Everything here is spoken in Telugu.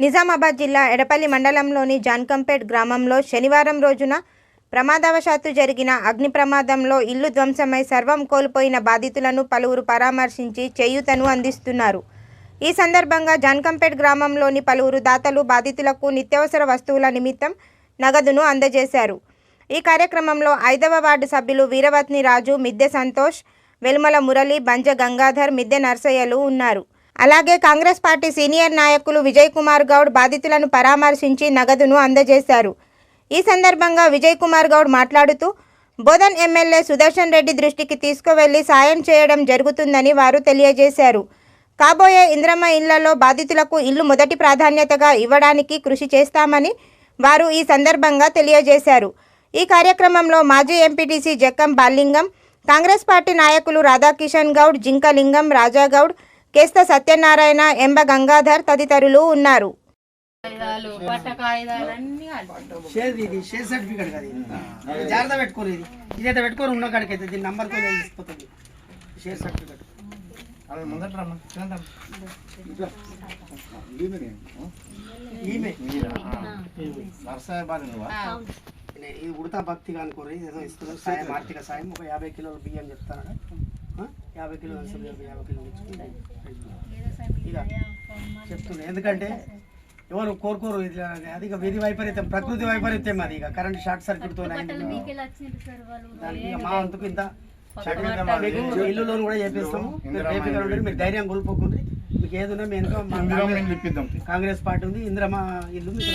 నిజామాబాద్ జిల్లా ఎడపల్లి మండలంలోని జాన్కంపేట్ గ్రామంలో శనివారం రోజున ప్రమాదవశాత్తు జరిగిన అగ్ని ప్రమాదంలో ఇల్లు ధ్వంసమై సర్వం కోల్పోయిన బాధితులను పలువురు పరామర్శించి చేయూతను అందిస్తున్నారు. ఈ సందర్భంగా జాన్కంపేట్ గ్రామంలోని పలువురు దాతలు బాధితులకు నిత్యావసర వస్తువుల నిమిత్తం నగదును అందజేశారు. ఈ కార్యక్రమంలో ఐదవ వార్డు సభ్యులు వీరవత్ని రాజు మిద్దె సంతోష్ వెలుమల మురళి బంజ గంగాధర్ మిద్దె నర్సయ్యలు ఉన్నారు. అలాగే కాంగ్రెస్ పార్టీ సీనియర్ నాయకులు విజయ్ కుమార్ గౌడ్ బాధితులను పరామర్శించి నగదును అందజేశారు. ఈ సందర్భంగా విజయ్ కుమార్ గౌడ్ మాట్లాడుతూ బోధన్ ఎమ్మెల్యే సుదర్శన్ రెడ్డి దృష్టికి తీసుకువెళ్ళి సాయం చేయడం జరుగుతుందని వారు తెలియజేశారు. కాబోయే ఇంద్రమ్మ ఇళ్ళలో బాధితులకు ఇల్లు మొదటి ప్రాధాన్యతగా ఇవ్వడానికి కృషి చేస్తామని వారు ఈ సందర్భంగా తెలియజేశారు. ఈ కార్యక్రమంలో మాజీ ఎంపీటీసీ జక్కం బాలింగం కాంగ్రెస్ పార్టీ నాయకులు రాధాకిషన్ గౌడ్ జింకలింగం రాజాగౌడ్ కేస్త సత్యనారాయణ ఎంబ గంగాధర్ తదితరులు ఉన్నారు. ఇది జాగ్రత్త పెట్టుకోరు ఇదైతే పెట్టుకోరు ఉన్న దీని నంబర్తో తెలిసిపోతుంది షేర్ సర్టిఫికేట్. ఈమె. ఇది ఉడతా భక్తి అనుకోరు ఏదో ఇస్తున్నారు. సాయం ఆర్థిక సాయం ఒక యాభై కిలోల బియ్యం చెప్తాను యాభై బియ్యం, యాభై తెచ్చుకుంటే ఇక చెప్తున్నా. ఎందుకంటే ఎవరు కోరుకోరు ఇట్లా అది ఇక విధి వైపరీత్యం ప్రకృతి వైపరీత్యం అది ఇక. కరెంట్ షార్ట్ సర్క్యూట్తో అయింది. దానికి మా వంతుకు ఇంత మీకు ఇల్లు లోన్ కూడా చేపిస్తాము. మీరు మీరు ధైర్యం కోల్పోకుండా మీకు ఏదున్నా మేము కాంగ్రెస్- పార్టీ ఉంది ఇందిరమ్మ ఇల్లు మీకు?